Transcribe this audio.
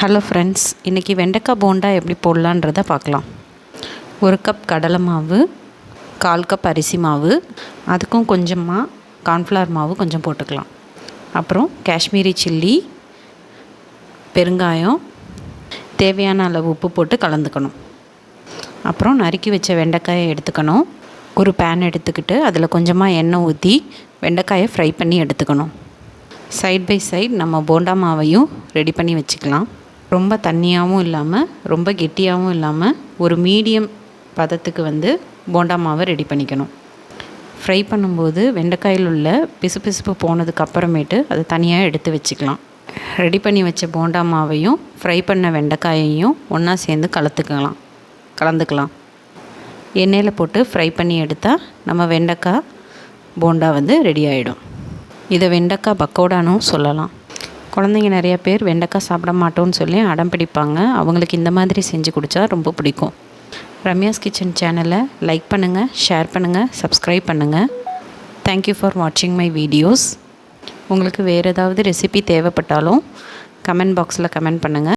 Hello friends இன்றைக்கி வெண்டைக்காய் போண்டா எப்படி போடலான்றதை பார்க்கலாம். ஒரு கப் கடலை மாவு கால் கப் அரிசி மாவு அதுக்கும் கொஞ்சமாக கார்ன்ஃப்ளவர் மாவு கொஞ்சம் போட்டுக்கலாம். அப்புறம் காஷ்மீரி சில்லி பெருங்காயம் தேவையான அளவு உப்பு போட்டு கலந்துக்கணும். அப்புறம் நறுக்கி வச்ச வெண்டைக்காயை எடுத்துக்கணும். ஒரு பேன் எடுத்துக்கிட்டு அதில் கொஞ்சமாக எண்ணெய் ஊற்றி வெண்டைக்காயை ஃப்ரை பண்ணி எடுத்துக்கணும். சைட் பை சைட் நம்ம போண்டா மாவையும் ரெடி பண்ணி வச்சுக்கலாம். ரொம்ப தண்ணியாகவும் இல்லாமல் ரொம்ப கெட்டியாகவும் இல்லாமல் ஒரு மீடியம் பதத்துக்கு வந்து போண்டா மாவை ரெடி பண்ணிக்கணும். ஃப்ரை பண்ணும்போது வெண்டைக்காயில் உள்ள பிசுபிசுப்பு போனதுக்கு அப்புறமேட்டு அதை தனியாக எடுத்து வச்சுக்கலாம். ரெடி பண்ணி வச்ச போண்டா மாவையும் ஃப்ரை பண்ண வெண்டைக்காயையும் ஒன்றா சேர்ந்து கலத்துக்கலாம். கலந்துக்கலாம். எண்ணெயில் போட்டு ஃப்ரை பண்ணி எடுத்தால் நம்ம வெண்டைக்காய் போண்டா வந்து ரெடி ஆகிடும் இதை வெண்டைக்காய் பக்கோடானும் சொல்லலாம். குழந்தைங்க நிறைய பேர் வெண்டைக்காய் சாப்பிட மாட்டோம்னு சொல்லி அடம் பிடிப்பாங்க. அவங்களுக்கு இந்த மாதிரி செஞ்சு கொடுத்தா ரொம்ப பிடிக்கும். ரம்யாஸ் கிச்சன் சேனலை லைக் பண்ணுங்கள் ஷேர் பண்ணுங்கள் சப்ஸ்கிரைப் பண்ணுங்கள் தேங்க்யூ ஃபார் வாட்சிங் மை வீடியோஸ் உங்களுக்கு வேறு ஏதாவது ரெசிபி தேவைப்பட்டாலும் கமெண்ட் பாக்ஸில் கமெண்ட் பண்ணுங்கள்